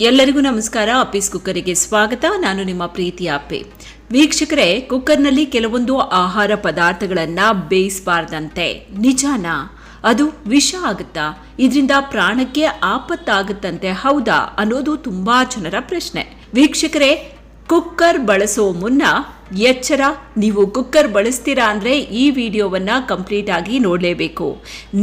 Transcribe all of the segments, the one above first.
ಎಲ್ಲರಿಗೂ ನಮಸ್ಕಾರ. ಅಪ್ಪೀಸ್ ಕುಕ್ಕರಿಗೆ ಸ್ವಾಗತ. ನಾನು ನಿಮ್ಮ ಪ್ರೀತಿ ಅಪ್ಪೆ. ವೀಕ್ಷಕರೇ, ಕುಕ್ಕರ್ನಲ್ಲಿ ಕೆಲವೊಂದು ಆಹಾರ ಪದಾರ್ಥಗಳನ್ನ ಬೇಯಿಸಬಾರ್ದಂತೆ. ನಿಜಾನಾ? ಅದು ವಿಷ ಆಗುತ್ತಾ? ಇದರಿಂದ ಪ್ರಾಣಕ್ಕೆ ಆಪತ್ತಾಗುತ್ತಂತೆ ಹೌದಾ ಅನ್ನೋದು ತುಂಬಾ ಜನರ ಪ್ರಶ್ನೆ. ವೀಕ್ಷಕರೇ ಕುಕ್ಕರ್ ಬಳಸೋ ಮುನ್ನ ಎಚ್ಚರ, ನೀವು ಕುಕ್ಕರ್ ಬಳಸ್ತೀರಾ ಅಂದರೆ ಈ ವಿಡಿಯೋವನ್ನ ಕಂಪ್ಲೀಟ್ ಆಗಿ ನೋಡಲೇಬೇಕು.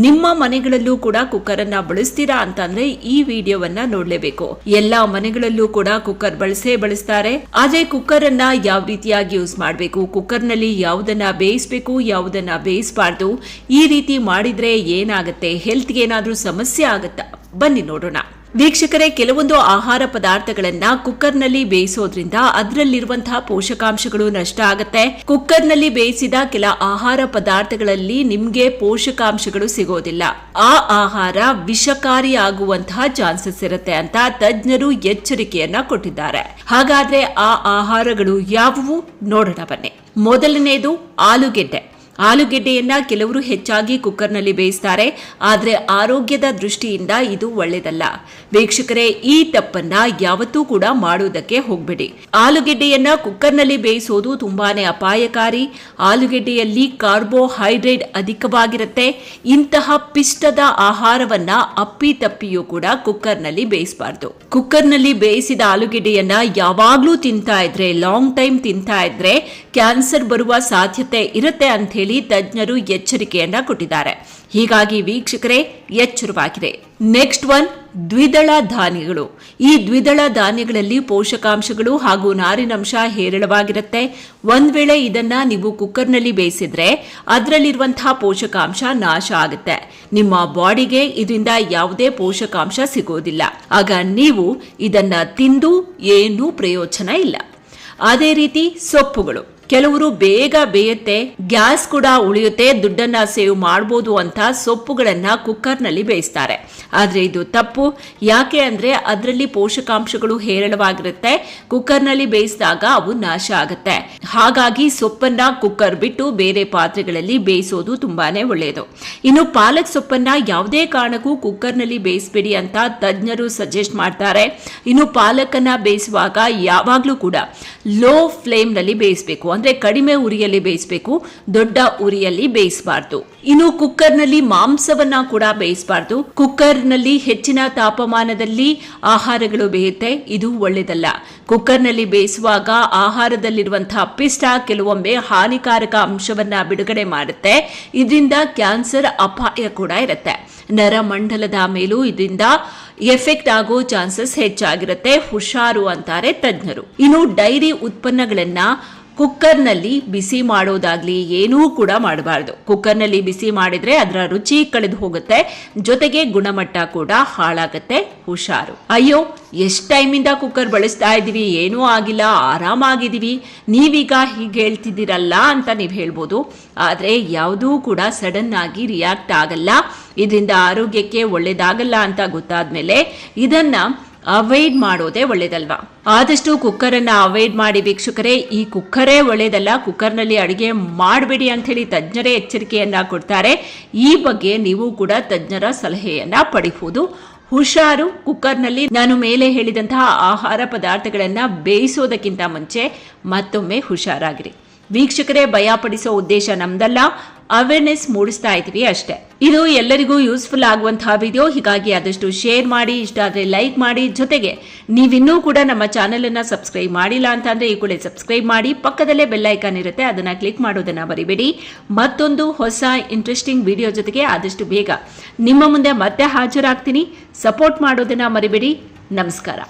ನಿಮ್ಮ ಮನೆಗಳಲ್ಲೂ ಕೂಡ ಕುಕ್ಕರನ್ನು ಬಳಸ್ತೀರಾ ಅಂತಂದ್ರೆ ಈ ವಿಡಿಯೋವನ್ನ ನೋಡಲೇಬೇಕು. ಎಲ್ಲಾ ಮನೆಗಳಲ್ಲೂ ಕೂಡ ಕುಕ್ಕರ್ ಬಳಸೇ ಬಳಸ್ತಾರೆ. ಆದ್ರೆ ಕುಕ್ಕರನ್ನು ಯಾವ ರೀತಿಯಾಗಿ ಯೂಸ್ ಮಾಡಬೇಕು? ಕುಕ್ಕರ್ನಲ್ಲಿ ಯಾವುದನ್ನ ಬೇಯಿಸಬೇಕು, ಯಾವುದನ್ನ ಬೇಯಿಸಬಾರ್ದು? ಈ ರೀತಿ ಮಾಡಿದ್ರೆ ಏನಾಗುತ್ತೆ? ಹೆಲ್ತ್ಗೆ ಏನಾದರೂ ಸಮಸ್ಯೆ ಆಗುತ್ತಾ? ಬನ್ನಿ ನೋಡೋಣ. ವೀಕ್ಷಕರೇ, ಕೆಲವೊಂದು ಆಹಾರ ಪದಾರ್ಥಗಳನ್ನ ಕುಕ್ಕರ್ನಲ್ಲಿ ಬೇಯಿಸೋದ್ರಿಂದ ಅದರಲ್ಲಿರುವಂತಹ ಪೋಷಕಾಂಶಗಳು ನಷ್ಟ ಆಗುತ್ತೆ. ಕುಕ್ಕರ್ನಲ್ಲಿ ಬೇಯಿಸಿದ ಕೆಲ ಆಹಾರ ಪದಾರ್ಥಗಳಲ್ಲಿ ನಿಮ್ಗೆ ಪೋಷಕಾಂಶಗಳು ಸಿಗೋದಿಲ್ಲ. ಆ ಆಹಾರ ವಿಷಕಾರಿ ಆಗುವಂತಹ ಚಾನ್ಸಸ್ ಇರುತ್ತೆ ಅಂತ ತಜ್ಞರು ಎಚ್ಚರಿಕೆಯನ್ನ ಕೊಟ್ಟಿದ್ದಾರೆ. ಹಾಗಾದ್ರೆ ಆ ಆಹಾರಗಳು ಯಾವುವು? ನೋಡೋಣ ಬನ್ನಿ. ಮೊದಲನೇದು ಆಲೂಗೆಡ್ಡೆ. ಆಲೂಗೆಡ್ಡೆಯನ್ನ ಕೆಲವರು ಹೆಚ್ಚಾಗಿ ಕುಕ್ಕರ್ನಲ್ಲಿ ಬೇಯಿಸ್ತಾರೆ, ಆದರೆ ಆರೋಗ್ಯದ ದೃಷ್ಟಿಯಿಂದ ಇದು ಒಳ್ಳೆಯದಲ್ಲ ವೀಕ್ಷಕರೇ, ಈ ತಪ್ಪನ್ನ ಯಾವತ್ತೂ ಕೂಡ ಮಾಡುವುದಕ್ಕೆ ಹೋಗಬೇಡಿ. ಆಲೂಗೆಡ್ಡೆಯನ್ನ ಕುಕ್ಕರ್ನಲ್ಲಿ ಬೇಯಿಸೋದು ತುಂಬಾನೇ ಅಪಾಯಕಾರಿ. ಆಲೂಗೆಡ್ಡೆಯಲ್ಲಿ ಕಾರ್ಬೋಹೈಡ್ರೇಟ್ ಅಧಿಕವಾಗಿರುತ್ತೆ. ಇಂತಹ ಪಿಷ್ಟದ ಆಹಾರವನ್ನ ಅಪ್ಪಿ ತಪ್ಪಿಯೂ ಕೂಡ ಕುಕ್ಕರ್ನಲ್ಲಿ ಬೇಯಿಸಬಾರ್ದು. ಕುಕ್ಕರ್ನಲ್ಲಿ ಬೇಯಿಸಿದ ಆಲೂಗೆಡ್ಡೆಯನ್ನ ಯಾವಾಗ್ಲೂ ತಿಂತಾ ಇದ್ರೆ ಲಾಂಗ್ ಟೈಮ್ ತಿಂತಾ ಇದ್ರೆ ಕ್ಯಾನ್ಸರ್ ಬರುವ ಸಾಧ್ಯತೆ ಇರುತ್ತೆ ಅಂತ ಹೇಳಿ ತಜ್ಞರು ಎಚ್ಚರಿಕೆಯನ್ನ ಕೊಟ್ಟಿದ್ದಾರೆ. ಹೀಗಾಗಿ ವೀಕ್ಷಕರೇ, ಎಚ್ಚರವಾಗಿದೆ. ನೆಕ್ಸ್ಟ್ ಒನ್ ದ್ವಿದಳ ಧಾನ್ಯಗಳು. ಈ ದ್ವಿದಳ ಧಾನ್ಯಗಳಲ್ಲಿ ಪೋಷಕಾಂಶಗಳು ಹಾಗೂ ನಾರಿನಂಶ ಹೇರಳವಾಗಿರುತ್ತೆ. ಒಂದ್ ವೇಳೆ ಇದನ್ನ ನೀವು ಕುಕ್ಕರ್ನಲ್ಲಿ ಬೇಯಿಸಿದ್ರೆ ಅದರಲ್ಲಿರುವಂತಹ ಪೋಷಕಾಂಶ ನಾಶ ಆಗುತ್ತೆ. ನಿಮ್ಮ ಬಾಡಿಗೆ ಇದರಿಂದ ಯಾವುದೇ ಪೋಷಕಾಂಶ ಸಿಗೋದಿಲ್ಲ. ಆಗ ನೀವು ಇದನ್ನ ತಿಂದು ಏನೂ ಪ್ರಯೋಜನ ಇಲ್ಲ. ಅದೇ ರೀತಿ ಸೊಪ್ಪುಗಳು. ಕೆಲವರು ಬೇಗ ಬೇಯುತ್ತೆ, ಗ್ಯಾಸ್ ಕೂಡ ಉಳಿಯುತ್ತೆ, ದುಡ್ಡನ್ನ ಸೇವ್ ಮಾಡಬಹುದು ಅಂತ ಸೊಪ್ಪುಗಳನ್ನ ಕುಕ್ಕರ್ನಲ್ಲಿ ಬೇಯಿಸ್ತಾರೆ. ಆದ್ರೆ ಇದು ತಪ್ಪು. ಯಾಕೆ ಅಂದ್ರೆ ಅದರಲ್ಲಿ ಪೋಷಕಾಂಶಗಳು ಹೇರಳವಾಗಿರುತ್ತೆ. ಕುಕ್ಕರ್ನಲ್ಲಿ ಬೇಯಿಸಿದಾಗ ಅವು ನಾಶ ಆಗುತ್ತೆ. ಹಾಗಾಗಿ ಸೊಪ್ಪನ್ನ ಕುಕ್ಕರ್ ಬಿಟ್ಟು ಬೇರೆ ಪಾತ್ರೆಗಳಲ್ಲಿ ಬೇಯಿಸೋದು ತುಂಬಾನೇ ಒಳ್ಳೆಯದು ಇನ್ನು ಪಾಲಕ್ ಸೊಪ್ಪನ್ನ ಯಾವುದೇ ಕಾರಣಕ್ಕೂ ಕುಕ್ಕರ್ನಲ್ಲಿ ಬೇಯಿಸಬೇಡಿ ಅಂತ ತಜ್ಞರು ಸಜೆಸ್ಟ್ ಮಾಡ್ತಾರೆ. ಇನ್ನು ಪಾಲಕನ್ನ ಬೇಯಿಸುವಾಗ ಯಾವಾಗಲೂ ಕೂಡ ಲೋ ಫ್ಲೇಮ್ನಲ್ಲಿ ಬೇಯಿಸಬೇಕು ಅಂದ್ರೆ ಕಡಿಮೆ ಉರಿಯಲ್ಲಿ ಬೇಯಿಸಬೇಕು, ದೊಡ್ಡ ಉರಿಯಲ್ಲಿ ಬೇಯಿಸಬಾರ್ದು. ಇನ್ನು ಕುಕ್ಕರ್ನಲ್ಲಿ ಮಾಂಸವನ್ನ ಕೂಡ ಬೇಯಿಸಬಾರ್ದು. ಕುಕ್ಕರ್ನಲ್ಲಿ ಹೆಚ್ಚಿನ ತಾಪಮಾನದಲ್ಲಿ ಆಹಾರಗಳು ಬೇಯುತ್ತೆ, ಇದು ಒಳ್ಳೆಯದಲ್ಲ ಕುಕ್ಕರ್ನಲ್ಲಿ ಬೇಯಿಸುವಾಗ ಆಹಾರದಲ್ಲಿರುವಂತಹ ಪಿಷ್ಟ ಕೆಲವೊಮ್ಮೆ ಹಾನಿಕಾರಕ ಅಂಶವನ್ನ ಬಿಡುಗಡೆ ಮಾಡುತ್ತೆ. ಇದರಿಂದ ಕ್ಯಾನ್ಸರ್ ಅಪಾಯ ಕೂಡ ಇರುತ್ತೆ. ನರಮಂಡಲದ ಮೇಲೂ ಇದರಿಂದ ಎಫೆಕ್ಟ್ ಆಗೋ ಚಾನ್ಸಸ್ ಹೆಚ್ಚಾಗಿರುತ್ತೆ, ಹುಷಾರು ಅಂತಾರೆ ತಜ್ಞರು. ಇನ್ನು ಡೈರಿ ಉತ್ಪನ್ನಗಳನ್ನ ಕುಕ್ಕರ್ನಲ್ಲಿ ಬಿಸಿ ಮಾಡೋದಾಗ್ಲಿ ಏನೂ ಕೂಡ ಮಾಡಬಾರ್ದು. ಕುಕ್ಕರ್ನಲ್ಲಿ ಬಿಸಿ ಮಾಡಿದ್ರೆ ಅದರ ರುಚಿ ಕಳೆದು ಹೋಗುತ್ತೆ. ಜೊತೆಗೆ ಗುಣಮಟ್ಟ ಕೂಡ ಹಾಳಾಗತ್ತೆ. ಹುಷಾರು. ಅಯ್ಯೋ, ಎಷ್ಟು ಟೈಮಿಂದ ಕುಕ್ಕರ್ ಬಳಸ್ತಾ ಇದ್ದೀವಿ? ಏನೂ ಆಗಿಲ್ಲ. ಆರಾಮಾಗಿದ್ದೀವಿ. ನೀವೀಗ ಹೀಗೆ ಹೇಳ್ತಿದ್ದೀರಲ್ಲ ಅಂತ ನೀವು ಹೇಳ್ಬೋದು. ಆದರೆ ಯಾವುದೂ ಕೂಡ ಸಡನ್ ಆಗಿ ರಿಯಾಕ್ಟ್ ಆಗಲ್ಲ. ಇದರಿಂದ ಆರೋಗ್ಯಕ್ಕೆ ಒಳ್ಳೇದಾಗಲ್ಲ ಅಂತ ಗೊತ್ತಾದ ಮೇಲೆ ಇದನ್ನ ಅವಾಯ್ಡ್ ಮಾಡೋದೇ ಒಳ್ಳೇದಲ್ವಾ? ಆದಷ್ಟು ಕುಕ್ಕರ್ ಅನ್ನ ಅವಾಯ್ಡ್ ಮಾಡಿ ವೀಕ್ಷಕರೇ, ಈ ಕುಕ್ಕರೇ ಒಳ್ಳೇದಲ್ಲ, ಕುಕ್ಕರ್ನಲ್ಲಿ ಅಡಿಗೆ ಮಾಡಬೇಡಿ ಅಂತ ಹೇಳಿ ತಜ್ಞರೇ ಎಚ್ಚರಿಕೆಯನ್ನ ಕೊಡ್ತಾರೆ. ಈ ಬಗ್ಗೆ ನೀವು ಕೂಡ ತಜ್ಞರ ಸಲಹೆಯನ್ನ ಪಡಿಬಹುದು. ಹುಷಾರು ಕುಕ್ಕರ್ನಲ್ಲಿ ನಾನು ಮೇಲೆ ಹೇಳಿದಂತಹ ಆಹಾರ ಪದಾರ್ಥಗಳನ್ನ ಬೇಯಿಸೋದಕ್ಕಿಂತ ಮುಂಚೆ ಮತ್ತೊಮ್ಮೆ ಹುಷಾರಾಗಿರಿ. ವೀಕ್ಷಕರೇ, ಭಯಪಡಿಸೋ ಉದ್ದೇಶ ನಮ್ದಲ್ಲ. ಅವೇರ್ನೆಸ್ ಮೂಡಿಸ್ತಾ ಇದೀವಿ ಅಷ್ಟೇ. ಇದು ಎಲ್ಲರಿಗೂ ಯೂಸ್ಫುಲ್ ಆಗುವಂತಹ ವಿಡಿಯೋ ಹೀಗಾಗಿ ಆದಷ್ಟು ಶೇರ್ ಮಾಡಿ, ಇಷ್ಟ ಆದ್ರೆ ಲೈಕ್ ಮಾಡಿ. ಜೊತೆಗೆ ನೀವಿನ್ನೂ ಕೂಡ ನಮ್ಮ ಚಾನೆಲ್ ಅನ್ನ ಸಬ್ಸ್ಕ್ರೈಬ್ ಮಾಡಿಲ್ಲ ಅಂತಂದ್ರೆ ಈ ಕೂಡ ಸಬ್ಸ್ಕ್ರೈಬ್ ಮಾಡಿ. ಪಕ್ಕದಲ್ಲೇ ಬೆಲ್ ಐಕಾನ್ ಇರುತ್ತೆ, ಅದನ್ನ ಕ್ಲಿಕ್ ಮಾಡೋದನ್ನ ಮರಿಬೇಡಿ. ಮತ್ತೊಂದು ಹೊಸ ಇಂಟ್ರೆಸ್ಟಿಂಗ್ ವಿಡಿಯೋ ಜೊತೆಗೆ ಆದಷ್ಟು ಬೇಗ ನಿಮ್ಮ ಮುಂದೆ ಮತ್ತೆ ಹಾಜರಾಗ್ತೀನಿ. ಸಪೋರ್ಟ್ ಮಾಡೋದನ್ನ ಮರಿಬೇಡಿ. ನಮಸ್ಕಾರ.